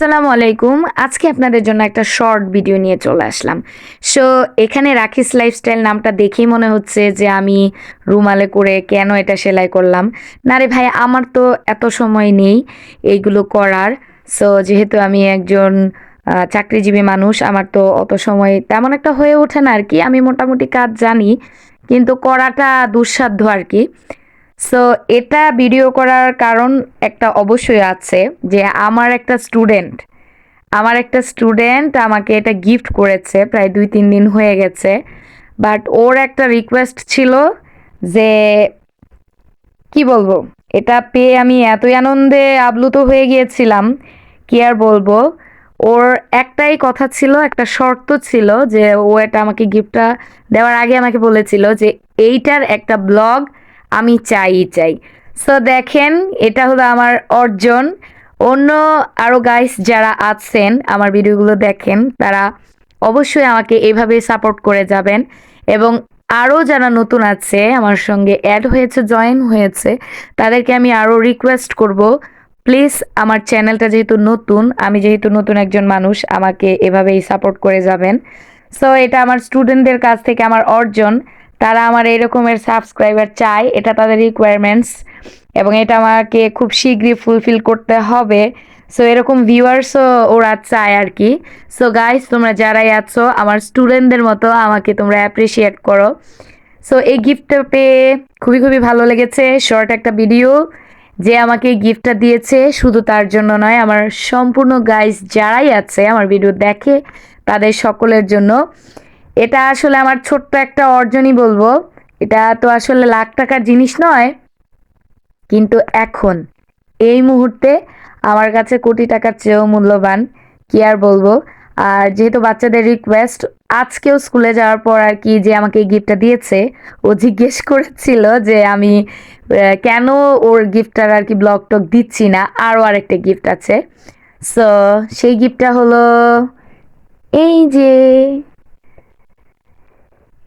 আসসালামু আলাইকুম। আজকে আপনাদের জন্য একটা শর্ট ভিডিও নিয়ে চলে আসলাম। সো, এখানে রাখিস লাইফস্টাইল নামটা দেখেই মনে হচ্ছে যে আমি রুমালে করে কেন এটা সেলাই করলাম। না রে ভাই, আমার তো এত সময় নেই এইগুলো করার। সো, যেহেতু আমি একজন চাকরিজীবী মানুষ, আমার তো অত সময় তেমন একটা হয়ে ওঠে না আর কি। আমি মোটামুটি কাজ জানি, কিন্তু করাটা দুঃসাধ্য আর কি। সো এটা ভিডিও করার কারণ একটা অবশ্যই আছে যে আমার একটা স্টুডেন্ট আমার একটা স্টুডেন্ট আমাকে এটা গিফট করেছে প্রায় দুই, তিন দিন হয়ে গেছে। বাট ওর একটা রিকোয়েস্ট ছিল যে, কি বলব? এটা পেয়ে আমি এতই আনন্দে আপ্লুত হয়ে গিয়েছিলাম, কি আর বলব? ওর একটাই কথা ছিল, একটা শর্ত ছিল যে ও এটা আমাকে গিফটটা দেওয়ার আগে আমাকে বলেছিল যে এইটার একটা ব্লগ আমি চাই চাই। সো দেখেন, এটা হলো আমার অর্জন। অন্য আরও গাইস যারা আছেন, আমার ভিডিওগুলো দেখেন, তারা অবশ্যই আমাকে এভাবে সাপোর্ট করে যাবেন। এবং আরও যারা নতুন আছে, আমার সঙ্গে অ্যাড হয়েছে জয়েন হয়েছে, তাদেরকে আমি আরও রিকোয়েস্ট করব প্লিজ আমার চ্যানেলটা যেহেতু নতুন, আমি যেহেতু নতুন একজন মানুষ, আমাকে এভাবেই সাপোর্ট করে যাবেন। সো এটা আমার স্টুডেন্টদের কাছ থেকে আমার অর্জন। তারা আমার এরকমের সাবস্ক্রাইবার চায়, এটা তাদের রিকোয়ারমেন্টস এবং এটা আমাকে খুব শীঘ্রই ফুলফিল করতে হবে। সো এরকম ভিউয়ার্সও ওরা চায় আর কি। সো গাইস তোমরা যারাই আছো, আমার স্টুডেন্টদের মতো আমাকে তোমরা অ্যাপ্রিসিয়েট করো। সো এই গিফটটা পেয়ে খুবই খুবই ভালো লেগেছে শর্ট একটা ভিডিও যে আমাকে গিফটটা দিয়েছে, শুধু তার জন্য নয়, আমার সম্পূর্ণ গাইস যারাই আছে, আমার ভিডিও দেখে, তাদের সকলের জন্য। এটা আসলে আমার ছোট্ট একটা অর্জনই বলব। এটা তো আসলে লাখ টাকার জিনিস নয়, কিন্তু এখন, এই মুহূর্তে আমার কাছে কোটি টাকার চেয়েও মূল্যবান, কি আর বলব? আর যেহেতু বাচ্চাদের রিকোয়েস্ট আজকেও স্কুলে যাওয়ার পর আর কি যে আমাকে এই গিফটটা দিয়েছে, ও জিজ্ঞেস করেছিল যে আমি কেন ওর গিফটটার আর কি ব্লগ টক দিচ্ছি না, আরও আরেকটা গিফট আছে। সো সেই গিফটটা হলো, এই যে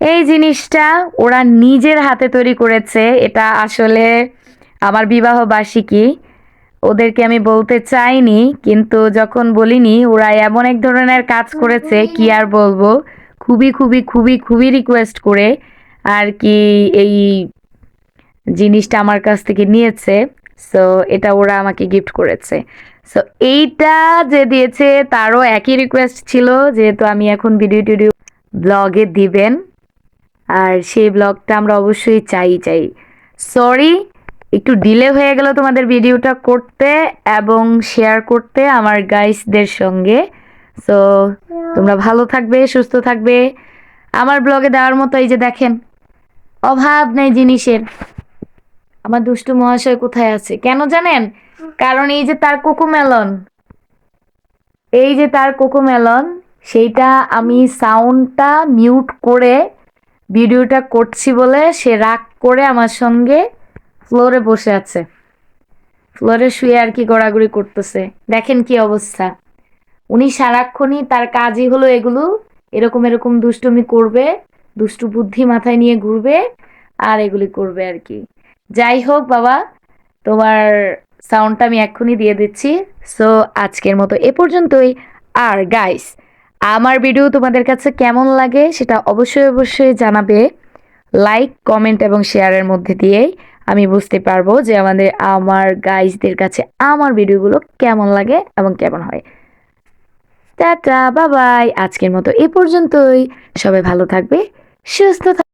এই জিনিসটা ওরা নিজের হাতে তৈরি করেছে এটা আসলে আমার বিবাহ বার্ষিকী ওদেরকে আমি বলতে চাইনি কিন্তু যখন বলিনি ওরা এমন এক ধরনের কাজ করেছে কি আর বলব? খুবই খুবই খুবই খুবই রিকোয়েস্ট করে আর কি এই জিনিসটা আমার কাছ থেকে নিয়েছে। সো এটা ওরা আমাকে গিফট করেছে। সো এইটা যে দিয়েছে তারও একই রিকোয়েস্ট ছিল যেহেতু আমি এখন ভিডিও টিডিও ব্লগে দিবেন। আর সেই ব্লগটা আমরা অবশ্যই চাই চাই। সরি একটু ডিলে হয়ে গেল তোমাদের ভিডিওটা করতে এবং শেয়ার করতে আমার গাইসদের সঙ্গে। সো তোমরা ভালো থাকবে, সুস্থ থাকবে। আমার ব্লগে দেওয়ার মতো এই যে দেখেন, অভাব নেই জিনিসের। আমার দুষ্টু মহাশয় কোথায় আছে? কেন জানেন? কারণ এই যে তার কোকোমেলন এই যে তার কোকোমেলন সেইটা আমি সাউন্ডটা মিউট করে ভিডিওটা করছি বলে সে রাগ করে আমার সঙ্গে ফ্লোরে বসে আছে। ফ্লোরে শুয়ে আর কি গড়াগড়ি করতেছে। দেখেন কি অবস্থা। উনি সারাক্ষণই তার কাজই হলো এগুলো, এরকম এরকম দুষ্টুমি করবে, দুষ্টু বুদ্ধি মাথায় নিয়ে ঘুরবে আর এগুলি করবে আর কি। যাই হোক বাবা, তোমার সাউন্ডটা আমি এক্ষুনি দিয়ে দিচ্ছি। সো আজকের মতো এ পর্যন্তই। আর গাইস আমার ভিডিও তোমাদের কাছে কেমন লাগে সেটা অবশ্যই অবশ্যই জানাবে। লাইক কমেন্ট এবং শেয়ারের মধ্যে দিয়েই আমি বুঝতে পারব যে আমাদের, আমার গাইজদের কাছে আমার ভিডিওগুলো কেমন লাগে এবং কেমন হয়। টাটা বাবাই আজকের মতো এ পর্যন্তই। সবাই ভালো থাকবে, সুস্থ থাকবে